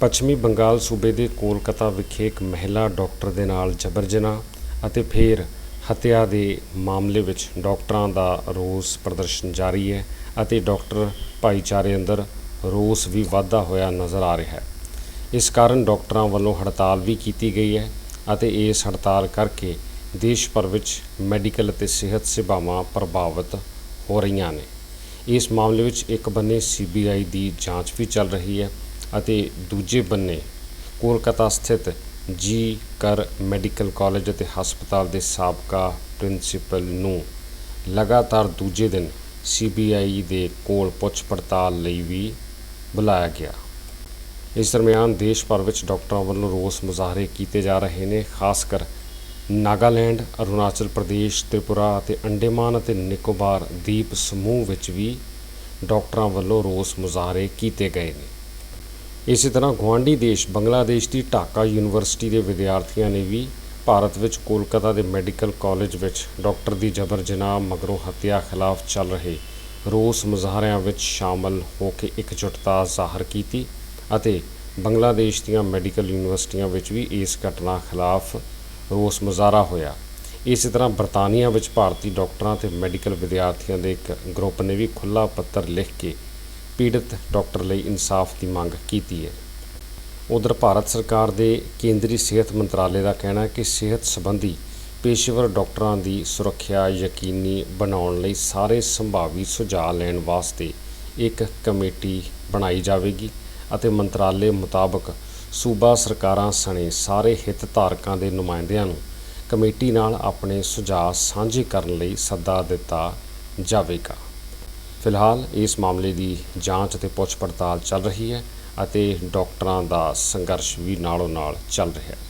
ਪੱਛਮੀ ਬੰਗਾਲ ਸੂਬੇ ਦੇ ਕੋਲਕਾਤਾ ਵਿਖੇ ਇੱਕ ਮਹਿਲਾ ਡਾਕਟਰ ਦੇ ਨਾਲ ਜਬਰ ਜਨਾਹ ਅਤੇ ਫਿਰ ਹੱਤਿਆ ਦੇ ਮਾਮਲੇ ਵਿੱਚ ਡਾਕਟਰਾਂ ਦਾ ਰੋਸ ਪ੍ਰਦਰਸ਼ਨ ਜਾਰੀ ਹੈ ਅਤੇ ਡਾਕਟਰ ਭਾਈਚਾਰੇ ਅੰਦਰ ਰੋਸ ਵੀ ਵਾਧਾ ਹੋਇਆ ਨਜ਼ਰ ਆ ਰਿਹਾ ਹੈ। ਇਸ ਕਾਰਨ ਡਾਕਟਰਾਂ ਵੱਲੋਂ ਹੜਤਾਲ ਵੀ ਕੀਤੀ ਗਈ ਹੈ ਅਤੇ ਇਸ ਹੜਤਾਲ ਕਰਕੇ ਦੇਸ਼ ਭਰ ਵਿੱਚ ਮੈਡੀਕਲ ਅਤੇ ਸਿਹਤ ਸੇਵਾਵਾਂ ਪ੍ਰਭਾਵਿਤ ਹੋ ਰਹੀਆਂ ਨੇ। ਇਸ ਮਾਮਲੇ ਵਿੱਚ ਇੱਕ ਬੰਨੇ ਸੀਬੀਆਈ ਦੀ ਜਾਂਚ ਵੀ ਚੱਲ ਰਹੀ ਹੈ ਅਤੇ ਦੂਜੇ ਬੰਨੇ ਕੋਲਕਾਤਾ ਸਥਿਤ ਜੀ ਕਰ ਮੈਡੀਕਲ ਕਾਲਜ ਅਤੇ ਹਸਪਤਾਲ ਦੇ ਸਾਬਕਾ ਪ੍ਰਿੰਸੀਪਲ ਨੂੰ ਲਗਾਤਾਰ ਦੂਜੇ ਦਿਨ ਸੀਬੀਆਈ ਦੇ ਕੋਲ ਪੁੱਛ ਪੜਤਾਲ ਲਈ ਵੀ ਬੁਲਾਇਆ ਗਿਆ। ਇਸ ਦਰਮਿਆਨ ਦੇਸ਼ ਭਰ ਵਿੱਚ ਡਾਕਟਰਾਂ ਵੱਲੋਂ ਰੋਸ ਮੁਜ਼ਾਹਰੇ ਕੀਤੇ ਜਾ ਰਹੇ ਨੇ, ਖਾਸ ਕਰ ਨਾਗਾਲੈਂਡ, ਅਰੁਣਾਚਲ ਪ੍ਰਦੇਸ਼, ਤ੍ਰਿਪੁਰਾ ਅਤੇ ਅੰਡੇਮਾਨ ਅਤੇ ਨਿਕੋਬਾਰ ਦੀਪ ਸਮੂਹ ਵਿੱਚ ਵੀ ਡਾਕਟਰਾਂ ਵੱਲੋਂ ਰੋਸ ਮੁਜ਼ਾਹਰੇ ਕੀਤੇ ਗਏ ਨੇ। ਇਸੇ ਤਰ੍ਹਾਂ ਗੁਆਂਢੀ ਦੇਸ਼ ਬੰਗਲਾਦੇਸ਼ ਦੀ ਢਾਕਾ ਯੂਨੀਵਰਸਿਟੀ ਦੇ ਵਿਦਿਆਰਥੀਆਂ ਨੇ ਵੀ ਭਾਰਤ ਵਿੱਚ ਕੋਲਕਾਤਾ ਦੇ ਮੈਡੀਕਲ ਕਾਲਜ ਵਿੱਚ ਡਾਕਟਰ ਦੀ ਜਬਰ ਜਨਾਹ ਮਗਰੋਂ ਹੱਤਿਆ ਖਿਲਾਫ ਚੱਲ ਰਹੇ ਰੋਸ ਮੁਜ਼ਾਹਰਿਆਂ ਵਿੱਚ ਸ਼ਾਮਲ ਹੋ ਕੇ ਇਕਜੁੱਟਤਾ ਜ਼ਾਹਰ ਕੀਤੀ ਅਤੇ ਬੰਗਲਾਦੇਸ਼ ਦੀਆਂ ਮੈਡੀਕਲ ਯੂਨੀਵਰਸਿਟੀਆਂ ਵਿੱਚ ਵੀ ਇਸ ਘਟਨਾ ਖਿਲਾਫ ਰੋਸ ਮੁਜ਼ਾਹਰਾ ਹੋਇਆ। ਇਸੇ ਤਰ੍ਹਾਂ ਬਰਤਾਨੀਆ ਵਿੱਚ ਭਾਰਤੀ ਡਾਕਟਰਾਂ ਤੇ ਮੈਡੀਕਲ ਵਿਦਿਆਰਥੀਆਂ ਦੇ ਇੱਕ ਗਰੁੱਪ ਨੇ ਵੀ ਖੁੱਲ੍ਹਾ ਪੱਤਰ ਲਿਖ ਕੇ ਪੀੜਤ ਡਾਕਟਰ ਲਈ ਇਨਸਾਫ ਦੀ ਮੰਗ ਕੀਤੀ ਹੈ। ਉਧਰ ਭਾਰਤ ਸਰਕਾਰ ਦੇ ਕੇਂਦਰੀ ਸਿਹਤ ਮੰਤਰਾਲੇ ਦਾ ਕਹਿਣਾ ਹੈ ਕਿ ਸਿਹਤ ਸੰਬੰਧੀ ਪੇਸ਼ੇਵਰ ਡਾਕਟਰਾਂ ਦੀ ਸੁਰੱਖਿਆ ਯਕੀਨੀ ਬਣਾਉਣ ਲਈ ਸਾਰੇ ਸੰਭਾਵੀ ਸੁਝਾਅ ਲੈਣ ਵਾਸਤੇ ਇੱਕ ਕਮੇਟੀ ਬਣਾਈ ਜਾਵੇਗੀ ਅਤੇ ਮੰਤਰਾਲੇ ਮੁਤਾਬਕ ਸੂਬਾ ਸਰਕਾਰਾਂ ਸਣੇ ਸਾਰੇ ਹਿੱਤ ਧਾਰਕਾਂ ਦੇ ਨੁਮਾਇੰਦਿਆਂ ਨੂੰ ਕਮੇਟੀ ਨਾਲ ਆਪਣੇ ਸੁਝਾਅ ਸਾਂਝੇ ਕਰਨ ਲਈ ਸੱਦਾ ਦਿੱਤਾ ਜਾਵੇਗਾ। ਫਿਲਹਾਲ ਇਸ ਮਾਮਲੇ ਦੀ ਜਾਂਚ ਅਤੇ ਪੁੱਛ ਪੜਤਾਲ ਚੱਲ ਰਹੀ ਹੈ ਅਤੇ ਡਾਕਟਰਾਂ ਦਾ ਸੰਘਰਸ਼ ਵੀ ਨਾਲੋਂ ਨਾਲ ਚੱਲ ਰਿਹਾ ਹੈ।